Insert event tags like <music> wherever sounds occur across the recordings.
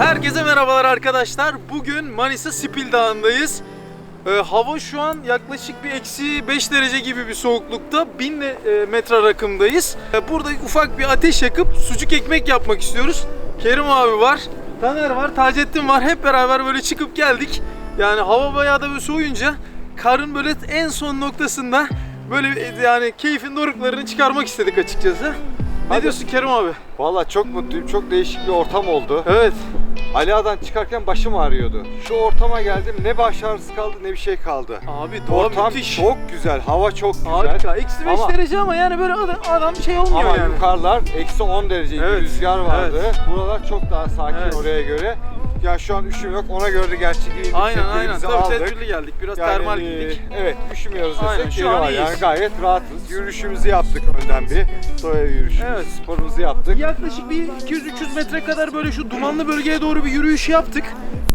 Herkese merhabalar arkadaşlar. Bugün Manisa Spil Dağı'ndayız. Ee, hava şu an yaklaşık bir eksi 5 derece gibi bir soğuklukta. 1000 de- e, metre rakımdayız. Ee, burada ufak bir ateş yakıp sucuk ekmek yapmak istiyoruz. Kerim abi var, Taner var, Taceddin var. Hep beraber böyle çıkıp geldik. Yani hava bayağı da böyle soğuyunca karın böyle en son noktasında böyle e, yani keyfin doruklarını çıkarmak istedik açıkçası. Ne Hadi. diyorsun Kerim abi? Valla çok mutluyum. Çok değişik bir ortam oldu. Evet. Ali Ağa'dan çıkarken başım ağrıyordu. Şu ortama geldim ne baş ağrısı kaldı ne bir şey kaldı. Abi doğa Ortam müthiş. çok güzel, hava çok güzel. Harika. Eksi 5 Ama- derece ama yani böyle adam, adam şey olmuyor Ama yani. yukarılar eksi 10 derece bir Evet, rüzgar vardı. Buralar çok daha sakin Evet. oraya göre. Ya şu an üşüm yok. Ona göre de gerçi giyindik. Aynen aynen. Tabii aldık. tedbirli geldik. Biraz Yani, termal gittik. Evet üşümüyoruz Aynen, desek şu yeri an var. Yani gayet rahatız. Yürüyüşümüzü yaptık önden bir. Doya yürüyüşümüz, Evet. sporumuzu yaptık. Yaklaşık bir 200-300 metre kadar böyle şu dumanlı bölgeye doğru bir yürüyüş yaptık.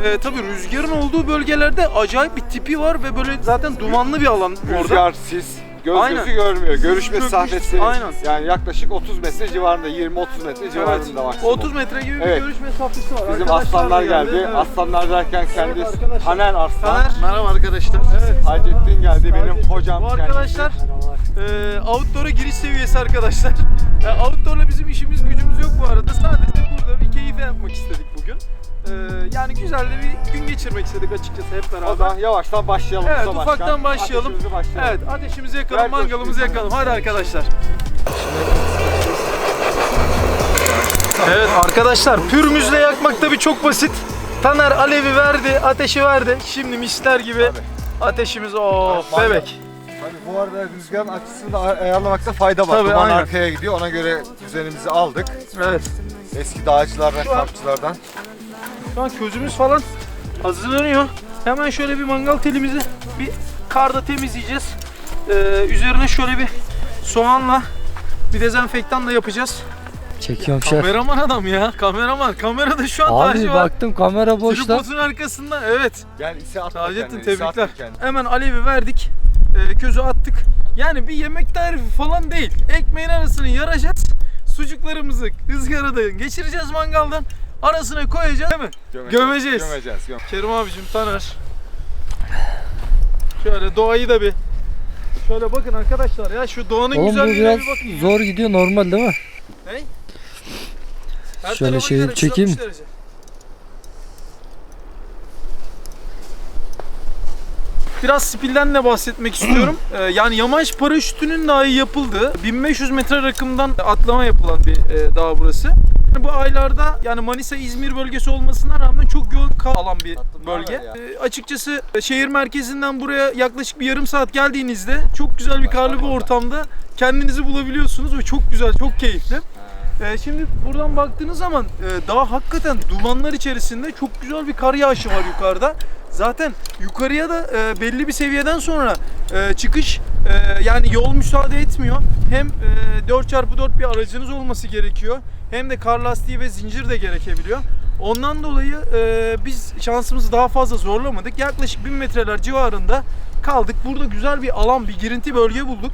Ee, tabii rüzgarın olduğu bölgelerde acayip bir tipi var ve böyle zaten dumanlı bir alan orada. Rüzgar, sis, göz Aynen. gözü görmüyor. Görüş Çökmüş, mesafesi aynen. yani yaklaşık 30 metre civarında, 20-30 metre Evet. civarında maksimum. 30 metre gibi bir Evet. görüş mesafesi var. Bizim Arkadaşlar da aslanlar geldi. Evet. Aslanlar derken kendi arkadaşlar. Taner Aslan. Taner. Merhaba arkadaşlar. Evet. Hacettin geldi benim hocam. Bu arkadaşlar e, outdoor'a giriş seviyesi arkadaşlar. <laughs> E, outdoor'la bizim işimiz gücümüz yok bu arada. Sadece burada bir keyif yapmak istedik bugün. E, yani güzel de bir gün geçirmek istedik açıkçası hep beraber. O zaman yavaştan başlayalım. Evet ufaktan Başkan. başlayalım. Ateşimizi başlayalım. Evet ateşimizi yakalım, Ver mangalımızı coşkuyu. yakalım. Hadi arkadaşlar. Evet arkadaşlar pürmüzle yakmak tabii çok basit. Taner alevi verdi, ateşi verdi. Şimdi misler gibi ateşimiz o bebek. Tabii bu arada rüzgarın açısını da ayarlamakta fayda var. Tabii, Duman aynen. arkaya gidiyor. Ona göre düzenimizi aldık. Evet. Eski dağcılardan, kampçılardan. Şu an közümüz falan hazırlanıyor. Hemen şöyle bir mangal telimizi bir karda temizleyeceğiz. Ee, üzerine şöyle bir soğanla bir dezenfektanla yapacağız. Çekiyorum şef. Kameraman adam ya. Kameraman. Kamerada şu an Abi Taci var. baktım kamera boşta. Tripodun arkasında. Evet. Gel ise Taceddin tebrikler. Hemen alevi verdik. Ee, közü attık. Yani bir yemek tarifi falan değil. Ekmeğin arasını yaracağız. Sucuklarımızı ızgarada geçireceğiz mangaldan. Arasına koyacağız değil mi? Gömeceğiz. Gömeceğiz. göm- Kerim abicim Taner. Şöyle doğayı da bir Şöyle bakın arkadaşlar ya şu doğanın Oğlum bu güzelliğine biraz bir bakın. ya. zor gidiyor normal değil mi? Her Şöyle tarafa şeyi gider, çekeyim. 360 derece. Biraz spilden de bahsetmek istiyorum. <clears throat> Ee, yani yamaç paraşütünün dahi yapıldığı 1500 metre rakımdan atlama yapılan bir e, dağ burası. Bu aylarda yani Manisa İzmir bölgesi olmasına rağmen çok yoğun kar alan bir bölge. Ee, açıkçası şehir merkezinden buraya yaklaşık bir yarım saat geldiğinizde çok güzel bir karlı bir ortamda kendinizi bulabiliyorsunuz ve çok güzel, çok keyifli. Ee, şimdi buradan baktığınız zaman e, dağ hakikaten dumanlar içerisinde çok güzel bir kar yağışı var yukarıda. Zaten yukarıya da e, belli bir seviyeden sonra e, çıkış e, yani yol müsaade etmiyor. Hem e, 4x4 bir aracınız olması gerekiyor. Hem de kar lastiği ve zincir de gerekebiliyor. Ondan dolayı e, biz şansımızı daha fazla zorlamadık. Yaklaşık 1000 metreler civarında kaldık. Burada güzel bir alan, bir girinti bölge bulduk.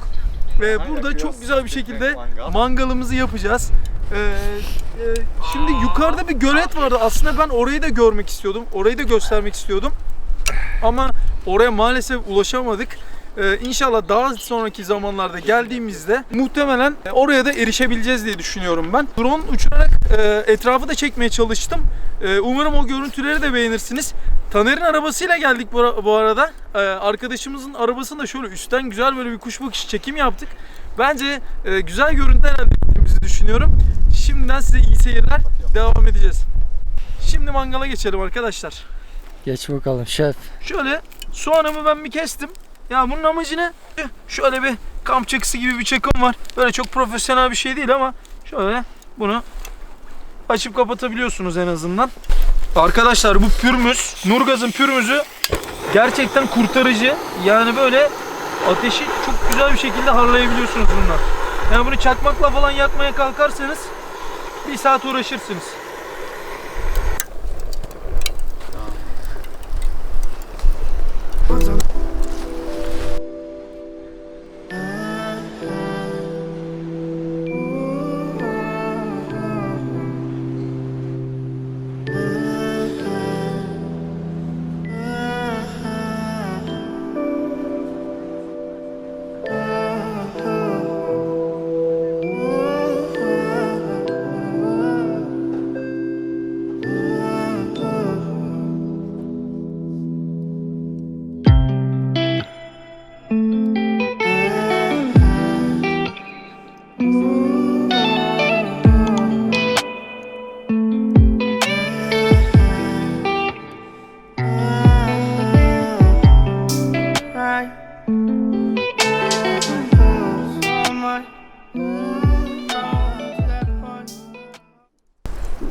Ve Aynen, burada çok güzel bir şekilde mangal. mangalımızı yapacağız. Ee, e, şimdi yukarıda bir gölet vardı. Aslında ben orayı da görmek istiyordum. Orayı da göstermek istiyordum. Ama oraya maalesef ulaşamadık. Ee, inşallah daha sonraki zamanlarda geldiğimizde muhtemelen e, oraya da erişebileceğiz diye düşünüyorum ben. Drone uçurarak e, etrafı da çekmeye çalıştım. E, umarım o görüntüleri de beğenirsiniz. Taner'in arabasıyla geldik bu, arada. E, arkadaşımızın arabasında şöyle üstten güzel böyle bir kuş bakışı çekim yaptık. Bence e, güzel görüntüler elde ettiğimizi düşünüyorum. Şimdiden size iyi seyirler. Devam edeceğiz. Şimdi mangala geçelim arkadaşlar. Geç bakalım şef. Şöyle soğanımı ben bir kestim. Ya bunun amacı ne? Şöyle bir kamp çakısı gibi bir çakım var. Böyle çok profesyonel bir şey değil ama şöyle bunu açıp kapatabiliyorsunuz en azından. Arkadaşlar bu pürmüz, Nurgaz'ın pürmüzü gerçekten kurtarıcı. Yani böyle ateşi çok güzel bir şekilde harlayabiliyorsunuz bunlar. Yani bunu çakmakla falan yakmaya kalkarsanız bir saat uğraşırsınız.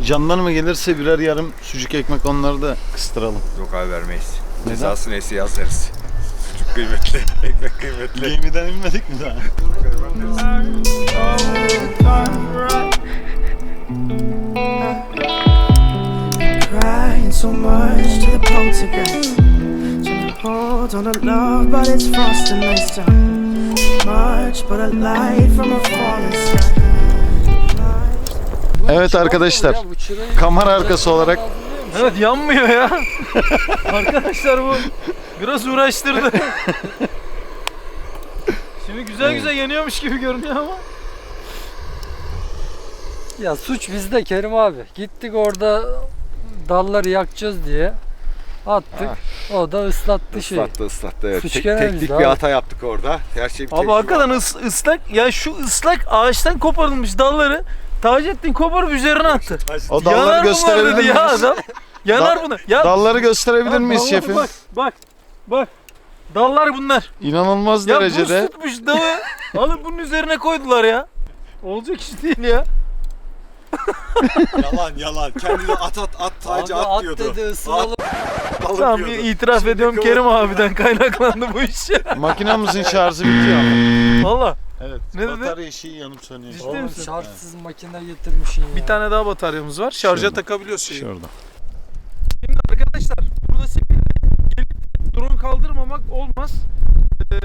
Canlar mı gelirse birer yarım sucuk ekmek onları da kıstıralım. Yok abi vermeyiz. Neden? Cezası neyse yazarız. Sucuk kıymetli, <laughs> ekmek kıymetli. Gemiden inmedik mi daha? Crying so much to the poltergeist. Trying to hold on to love, but it's frosty nights time. Much but a light from a falling sky. Evet arkadaşlar. Kamera arkası olarak Evet yanmıyor ya. <laughs> Arkadaşlar bu biraz uğraştırdı. <laughs> Şimdi güzel güzel yanıyormuş gibi görünüyor ama. Ya suç bizde Kerim abi. Gittik orada dalları yakacağız diye attık. O da ıslattı şeyi. Islattı ıslattı evet. Suç Tek- teknik bizde bir abi. hata yaptık orada. Her şey bir Abi hakikaten ıs- ıslak ya şu ıslak ağaçtan koparılmış dalları Taceddin koparıp üzerine attı. o dalları Yanar bunlar gösterebilir dedi ya miyiz? adam. Yanar Dal- bunu. Ya Dalları gösterebilir ya miyiz dalları şefim? Bak bak bak. Dallar bunlar. İnanılmaz Ya derecede. buz tutmuş dalı. <laughs> Alıp bunun üzerine koydular ya. Olacak iş değil ya. <laughs> yalan yalan. Kendini at at at tacı at, diyordu. ısınalım. Alıp Tamam bir diyordu. itiraf ediyorum Kerim abiden kaynaklandı bu iş. Makinamızın şarjı bitiyor ama. Valla. Evet. Ne dedi? batarya işi yanıp sönüyor. Ciddi Oğlum misin? şartsız makine getirmişsin ya. Bir tane daha bataryamız var. Şarja Şurada. takabiliyoruz şeyi. Şurada. Şimdi arkadaşlar burada sefilde gelip drone kaldırmamak olmaz. Ee,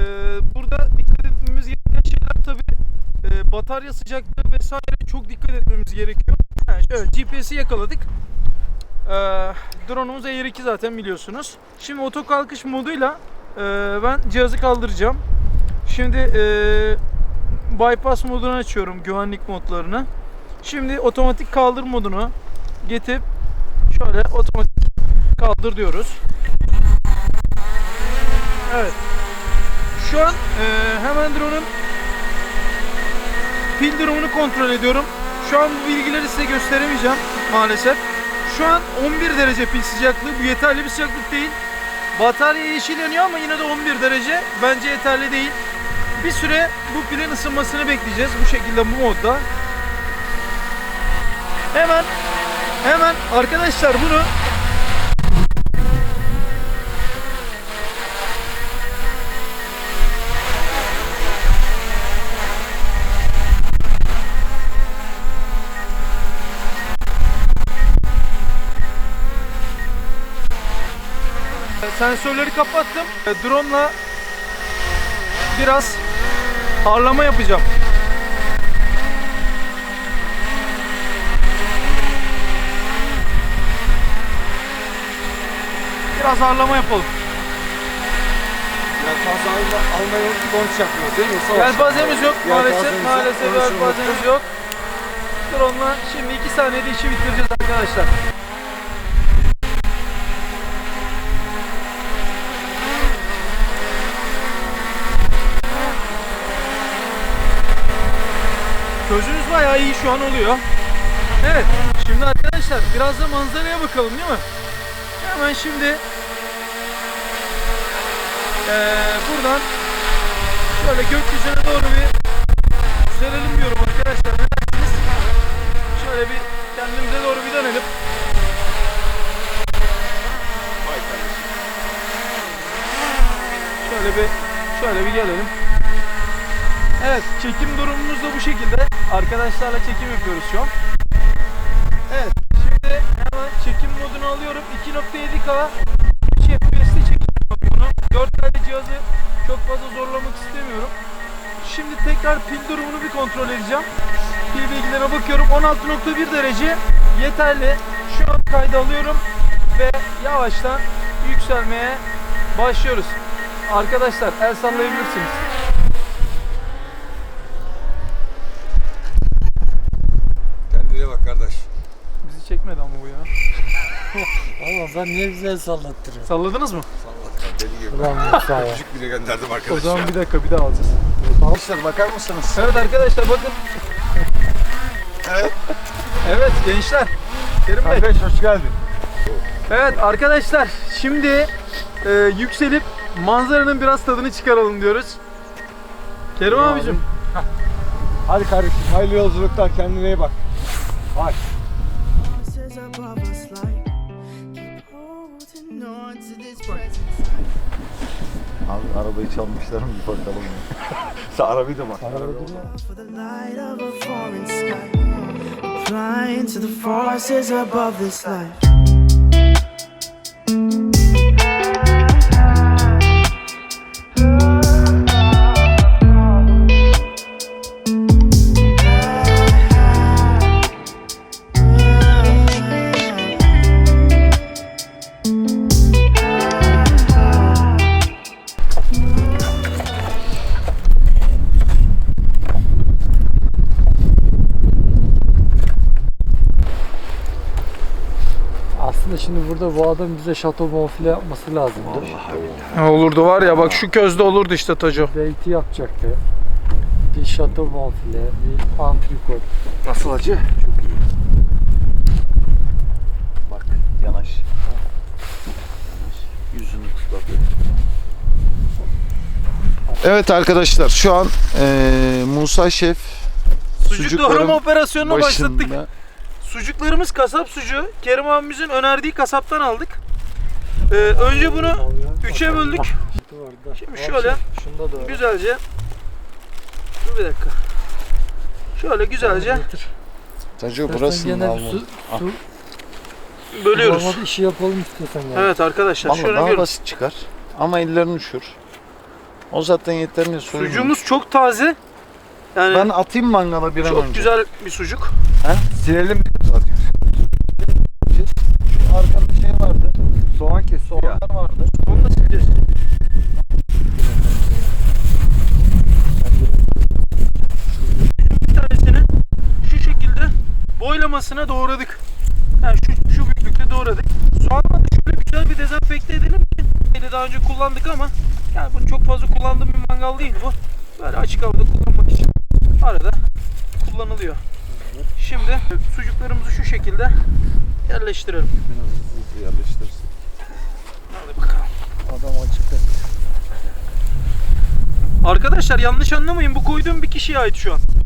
burada dikkat etmemiz gereken şeyler tabi batarya sıcaklığı vesaire çok dikkat etmemiz gerekiyor. Yani şöyle GPS'i yakaladık. Ee, drone'umuz Air 2 zaten biliyorsunuz. Şimdi oto kalkış moduyla e, ben cihazı kaldıracağım. Şimdi e, bypass modunu açıyorum güvenlik modlarını. Şimdi otomatik kaldır modunu getirip şöyle otomatik kaldır diyoruz. Evet. Şu an e, hemen drone'un pil durumunu kontrol ediyorum. Şu an bu bilgileri size gösteremeyeceğim maalesef. Şu an 11 derece pil sıcaklığı. Bu yeterli bir sıcaklık değil. Batarya yeşil yanıyor ama yine de 11 derece. Bence yeterli değil. Bir süre bu pilin ısınmasını bekleyeceğiz bu şekilde bu modda. Hemen hemen arkadaşlar bunu Sensörleri kapattım. E, Drone'la biraz harlama yapacağım. Biraz harlama yapalım. Alma, almayı unuttuk onu hiç yapmıyoruz değil mi? Savaş. Yelpazemiz yok maalesef. Yelpazemiz yok, Maalesef onu şunu yelpazemiz yok. Drone'la şimdi 2 saniyede işi bitireceğiz arkadaşlar. Bayağı iyi şu an oluyor. Evet. Şimdi arkadaşlar biraz da manzaraya bakalım değil mi? Hemen şimdi eee, buradan şöyle gökyüzüne doğru bir yükselelim diyorum arkadaşlar. Şöyle bir kendimize doğru bir dönelim. Şöyle bir şöyle bir gelelim. Evet, çekim durumumuz da bu şekilde. Arkadaşlarla çekim yapıyoruz şu an. Evet, şimdi hemen çekim modunu alıyorum. 2.7K 3 FPS'te çekiyorum bunu. 4 tane cihazı çok fazla zorlamak istemiyorum. Şimdi tekrar pil durumunu bir kontrol edeceğim. Pil bilgilerine bakıyorum. 16.1 derece yeterli. Şu an kayda alıyorum ve yavaştan yükselmeye başlıyoruz. Arkadaşlar el sallayabilirsiniz. Kendine bak kardeş. Bizi çekmedi ama bu ya. Ben niye güzel sallattırıyorum. Salladınız mı? Deli gibi. Ulan Musa <laughs> ya. Küçük bile gönderdim O arkadaşlar. zaman bir dakika bir daha alacağız. Arkadaşlar bakar mısınız? Evet arkadaşlar bakın. Evet. Evet gençler. Kerim Bey. Kardeş hoş geldin. Evet arkadaşlar şimdi e, yükselip manzaranın biraz tadını çıkaralım diyoruz. Kerim abicim. Hadi kardeşim hayırlı yolculuklar kendine iyi bak. Said Abi arabayı çalmışlar mı bir bakalım. <laughs> Sen arabayı da bak. for the light of a foreign sky. Blind to the forces above this life. Aslında şimdi burada bu adam bize şato bonfile yapması lazımdı. Olurdu var ya bak şu közde olurdu işte Taco. Beyti yapacaktı. Bir şato bonfile, bir antrikot. Nasıl acı? Bak yanaş. Yanaş. Yüzünü tut bak. Evet arkadaşlar şu an eee, Musa Şef Sucuk doğrama operasyonunu başlattık. Sucuklarımız kasap sucuğu. Kerim abimizin önerdiği kasaptan aldık. Ee, önce bunu üçe böldük. Şimdi şöyle Şunda da var. güzelce Dur bir dakika. Şöyle güzelce Taco burası mı? su, su bölüyoruz. Olmadı işi yapalım istiyorsan yani. Evet arkadaşlar Valla şöyle daha görün. basit çıkar. Ama ellerini üşür. O zaten yeterli sorun. Sucuğumuz çok taze. Yani Ben atayım mangala bir an çok önce. güzel bir sucuk. Silelim Şu arkada şey vardı. soğan kesiyor. Soğanlar vardı. Onu da sileceğiz. Bir tanesini şu şekilde boylamasına doğradık. Yani şu, şu büyüklükte doğradık. Soğanla da şöyle güzel bir dezenfekte edelim ki. Eli daha önce kullandık ama yani bunu çok fazla kullandığım bir mangal değil bu. Böyle açık havada kullanmak için arada kullanılıyor. Şimdi sucuklarımızı şu şekilde yerleştirelim. Yerleştirsin. Hadi bakalım. Adam acıktı. Arkadaşlar yanlış anlamayın bu koyduğum bir kişiye ait şu an.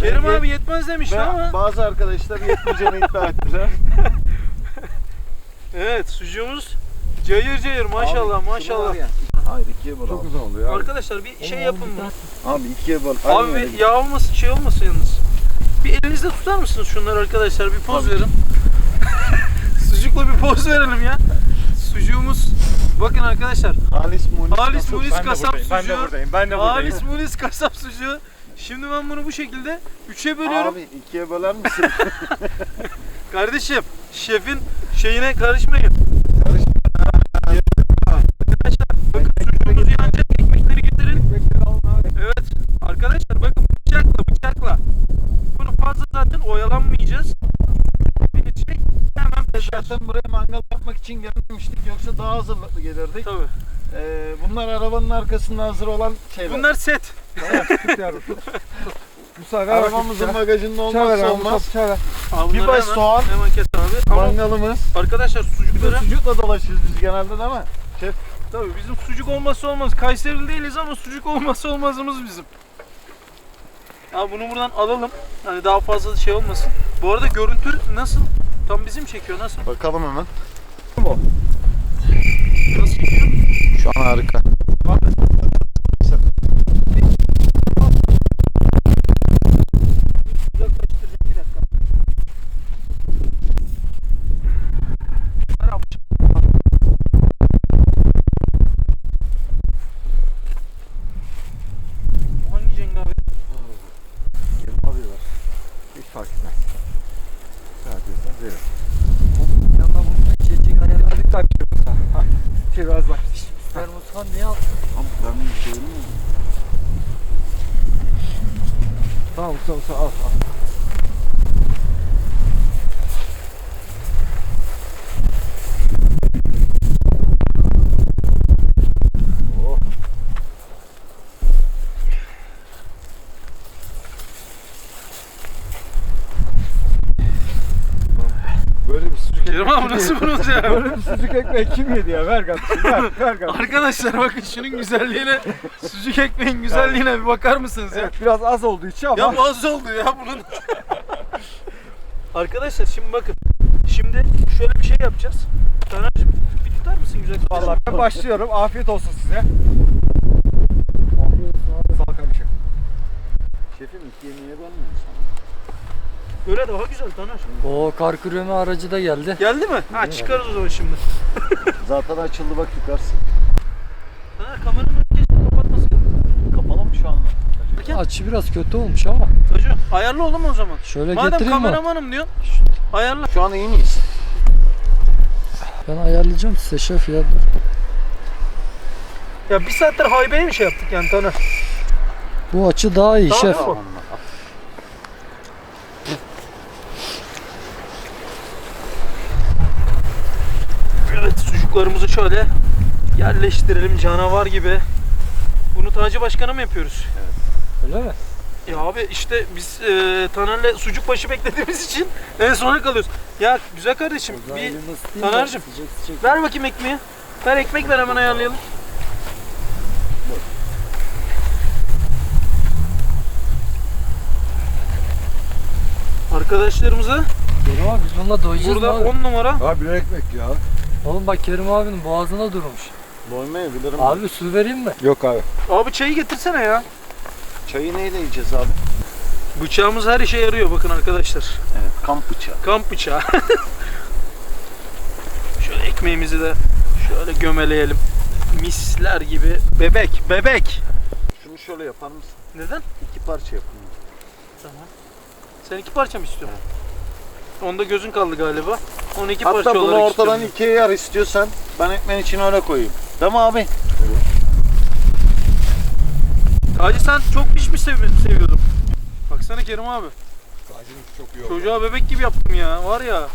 Kerim abi yetmez demişti Ben, ama. bazı arkadaşlar yetmeyeceğini iddia ettiler. <laughs> Evet sucuğumuz cayır cayır maşallah maşallah. Hayır ikiye böl Çok abi. uzun oluyor abi. Arkadaşlar bir şey yapın mı? Abi ikiye böl. Abi bir yağ olmasın şey olmasın yalnız. Bir elinizde tutar mısınız şunları arkadaşlar bir poz verin. <laughs> Sucukla bir poz verelim ya. Sucuğumuz bakın arkadaşlar Halis Munis. Halis kasap. Munis kasap Ben de sucuğu. buradayım. Ben de buradayım. Halis Munis kasap sucuğu. Şimdi ben bunu bu şekilde üçe bölüyorum. Abi ikiye böler misin? <laughs> Kardeşim şefin şeyine karışmayın. Arkadaşlar bakın sucuğumuz yanacak ekmekleri getirin. Evet arkadaşlar bakın bıçakla bıçakla. Bunu fazla zaten oyalanmayacağız. Bilecek hemen peşer. Zaten buraya mangal yapmak için gelmemiştik yoksa daha hazırlıklı gelirdik. Tabii. Ee, bunlar arabanın arkasında hazır olan şeyler. Bunlar set. Musa <laughs> ver Arabamızın bagajında olmazsa olmaz. Bir baş hemen- soğan. Hemen kes abi. Mangalımız. arkadaşlar Bir sucukları sucukla dolaşırız biz genelde değil mi? tabii bizim sucuk olmazsa olmaz. Kayserili değiliz ama sucuk olmazsa olmazımız bizim. Ya bunu buradan alalım. Hani daha fazla şey olmasın. Bu arada görüntü nasıl? Tam bizim çekiyor nasıl? Bakalım hemen. Çekiyor? Şu an Termoskan niye aldın? Abi ben bir şey mi? Tamam Musa Musa al. al. Böyle bir sucuk Kerim abi nasıl vurulacak? Böyle bir sucuk ekmeği kim yedi ya? Ver kardeşim. Ver, ver kardeşim. Arkadaşlar bakın şunun güzelliğine, sucuk ekmeğin güzelliğine bir bakar mısınız ya? Evet, biraz az olduğu için ama. Ya bu az oldu ya bunun. Arkadaşlar şimdi bakın. Şimdi şöyle bir şey yapacağız. Taner'cim bir tutar mısın güzel kardeşim? Vallahi ben başlıyorum. Afiyet olsun size. Sağ ol kardeşim. Şefim yemeğe ben mi? Böyle daha güzel Taner. O kar küreme aracı da geldi. Geldi mi? Ha çıkarız o zaman şimdi. <laughs> Zaten açıldı bak yukarısı. Taner kameranı keşke kapatmasaydın. Kapalı mı şu anda? Açı biraz kötü olmuş ama. Tacı ayarlı oğlum o zaman. Şöyle Madem getireyim mi? kameramanım diyorsun. Ayarla. Şu an iyi miyiz? Ben ayarlayacağım size şef ya. Dur. Ya bir saattir haybeye mi şey yaptık yani Taner? Bu açı daha iyi Daha şef. iyi bu. Evet sucuklarımızı şöyle yerleştirelim canavar gibi. Bunu Taci Başkan'a mı yapıyoruz? Öyle mi? Ya abi işte biz e, Taner'le sucuk başı beklediğimiz için en sona kalıyoruz. Ya güzel kardeşim bir Taner'cim. ver bakayım ekmeği. Ver ekmek ver hemen ayarlayalım. Arkadaşlarımıza Kerim abi biz bununla doyacağız burada mı abi? 10 numara Abi bir ekmek ya. Oğlum bak Kerim abinin boğazına durmuş. Doymayabilirim. Abi su vereyim mi? Yok abi. Abi çayı getirsene ya. Çayı neyle yiyeceğiz abi? Bıçağımız her işe yarıyor bakın arkadaşlar. Evet kamp bıçağı. Kamp bıçağı. <laughs> şöyle ekmeğimizi de şöyle gömeleyelim. Misler gibi. Bebek, bebek. Şunu şöyle yapar mısın? Neden? İki parça yapın. Tamam. Sen iki parça mı istiyorsun? Onda gözün kaldı galiba. Onu iki Hatta parça bunu olarak ortadan istiyorum. ikiye yar istiyorsan ben ekmeğin içine öyle koyayım. Değil mi abi? Hacı sen çok pişmiş sev- seviyordun. Baksana Kerim abi. Çok iyi oldu. Çocuğa bebek gibi yaptım ya. Var ya.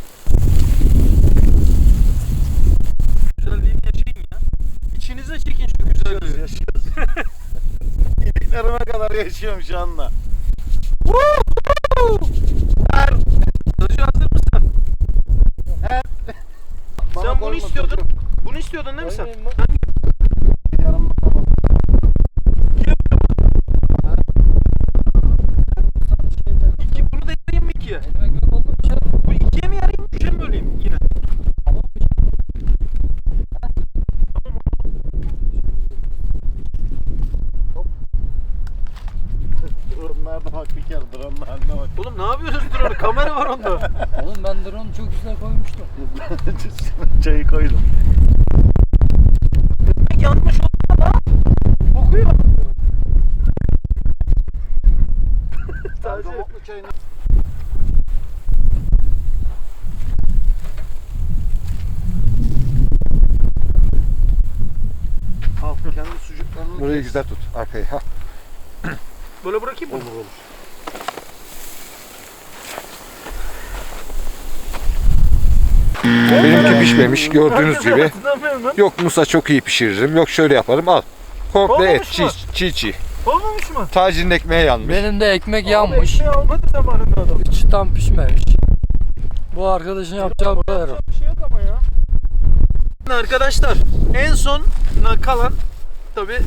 Güzelliğini yaşayın ya. İçinize çekin şu güzelliği. Yaşıyoruz. <laughs> İliklerime kadar yaşıyorum şu anda. Hacı hazır mısın? Bana Sen bunu istiyordun. Bunu istiyordun değil mi sen? Yarım tamam. İki, bunu da yarayayım mı ikiye? Ekmek yok oldu mu şef? Bu ikiye mi yarayayım, üçe mi böleyim yine? Drone'larda bak bir kere drone'larda bak. Oğlum ne yapıyorsunuz dur orada? Kamera var onda. Oğlum ben drone'u çok güzel koymuştum. Çayı koydum. Ekmek yanmış oldu ama. Kokuyor. Sadece Kabuklu çayını Al kendi sucuklarını Burayı güzel tut. Arkayı. Ha. böyle bırakayım mı? Olur olur. Benimki pişmemiş gördüğünüz gibi. Yok Musa çok iyi pişiririm. Yok şöyle yaparım al. Komple et Olmamış mı? çiğ çiğ çiğ. Olmamış mı? Tacinin ekmeği yanmış. Benim de ekmek yanmış. ekmeği almadı zamanında adam. Hiç tam pişmemiş. Bu arkadaşın yapacağı bu kadar. Bir şey yok ama ya. Arkadaşlar en son kalan tabi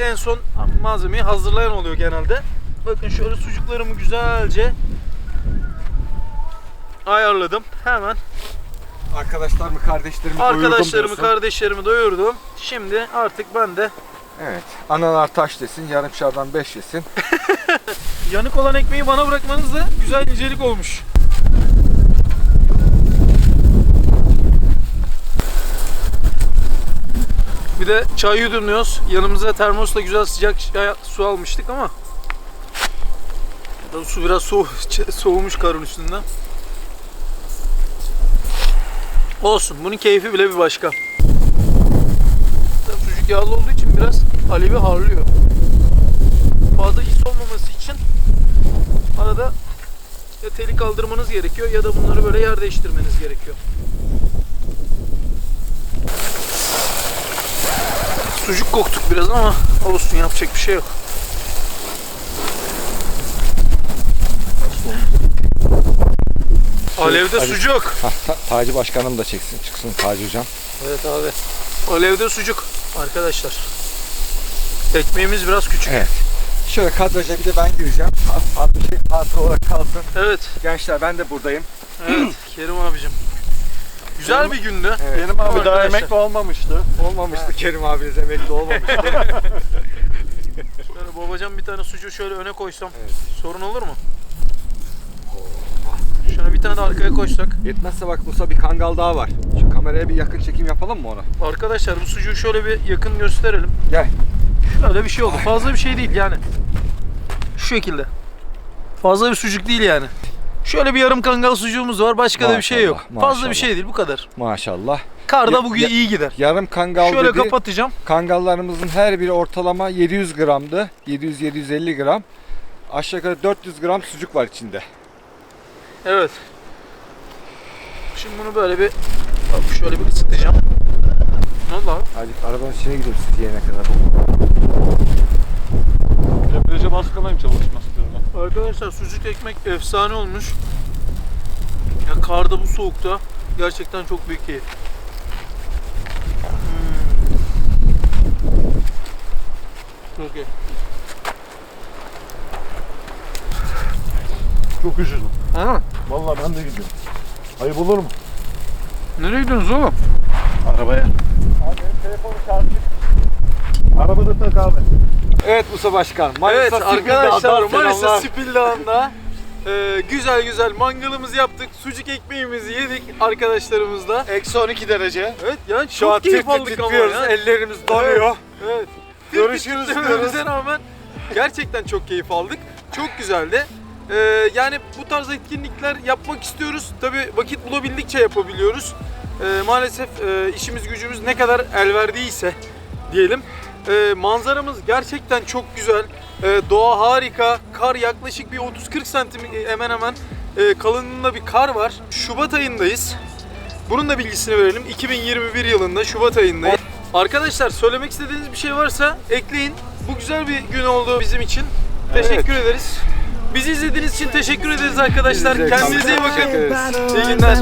en son malzemeyi hazırlayan oluyor genelde. Bakın şöyle sucuklarımı güzelce ayarladım. Hemen Arkadaşlarımı, kardeşlerimi doyurdum arkadaşlarımı, diyorsun. kardeşlerimi doyurdum. Şimdi artık ben de Evet. Analar taş desin, yarımşardan beş yesin. <laughs> yanık olan ekmeği bana bırakmanız da güzel incelik olmuş. Bir de çay yudumluyoruz. Yanımıza termosla güzel sıcak çay- su almıştık ama su biraz soğu, <laughs> soğumuş karın üstünden. Olsun. Bunun keyfi bile bir başka. Sucuk yağlı olduğu için biraz alevi harlıyor. Fazla is olmaması için arada ya teli kaldırmanız gerekiyor ya da bunları böyle yer değiştirmeniz gerekiyor. Sucuk koktuk biraz ama olsun yapacak bir şey yok. Alevde Hadi. sucuk. <laughs> Ha, ta- Taci başkanım da çeksin çıksın Taci hocam. Evet abi. Alevde sucuk arkadaşlar. Ekmeğimiz biraz küçük. Evet. Şöyle kadraja bir de ben gireceğim. Az bir şey hatıra olarak kalsın. Evet. Gençler ben de buradayım. Evet. Kerim abicim. Güzel bir gündü. Evet. Kerim abi daha Arkadaşlar. emekli olmamıştı. Olmamıştı Kerim abiniz emekli olmamıştı. <laughs> Şöyle babacan bir tane sucuğu şöyle öne koysam Evet. sorun olur mu? Şöyle bir tane de arkaya koysak. Yetmezse bak Musa bir kangal daha var. Şu kameraya bir yakın çekim yapalım mı ona? Arkadaşlar bu sucuğu şöyle bir yakın gösterelim. Gel. Şöyle bir şey oldu. Fazla bir şey değil yani. Şu şekilde. Fazla bir sucuk değil yani. Şöyle bir yarım kangal sucuğumuz var. Başka da bir şey yok. Maşallah, Fazla bir maşallah. şey değil bu kadar. Maşallah. Karda bugün ya- iyi gider. Yarım kangal Şöyle dedi. kapatacağım. Kangallarımızın her biri ortalama 700 gramdı. 700-750 gram. Aşağı yukarı 400 gram sucuk var içinde. Evet. Şimdi bunu böyle bir hop şöyle bir ısıtacağım. Ne oldu abi? Hadi arabanın içine gidelim siz yiyene kadar. Debriyaja baskılayayım çalışması diyorum. Arkadaşlar sucuk ekmek efsane olmuş. Ya karda bu soğukta gerçekten çok büyük keyif. Hmm. Çok iyi. Çok üşüdüm. Ana, Vallahi ben de gidiyorum. Ayıp olur mu? nereye gidiyorsunuz oğlum? Arabaya. Abi benim telefonu şarjı. Arabada tak abi. Evet Musa Başkan. Evet Manisa arkadaşlar Spildağ'dan Manisa. Spil Dağı'nda e, güzel güzel mangalımızı yaptık. Sucuk ekmeğimizi yedik arkadaşlarımızla. Eksi 12 derece. Evet yani Şu çok keyif aldık ama ya. Ellerimiz donuyor. Evet. Görüşürüz Görüşürüz rağmen gerçekten çok keyif aldık. Çok güzeldi. Ee, yani bu tarz etkinlikler yapmak istiyoruz. Tabi vakit bulabildikçe yapabiliyoruz. Ee, maalesef e, işimiz gücümüz ne kadar el verdiyse diyelim. Ee, manzaramız gerçekten çok güzel. Ee, doğa harika. Kar yaklaşık bir 30-40 santim e, hemen hemen e, kalınlığında bir kar var. Şubat ayındayız. Bunun da bilgisini verelim. 2021 yılında Şubat ayındayız. Arkadaşlar söylemek istediğiniz bir şey varsa ekleyin. Bu güzel bir gün oldu bizim için. Teşekkür ederiz. Bizi izlediğiniz için teşekkür ederiz arkadaşlar. Kendinize iyi bakın. İyi günler.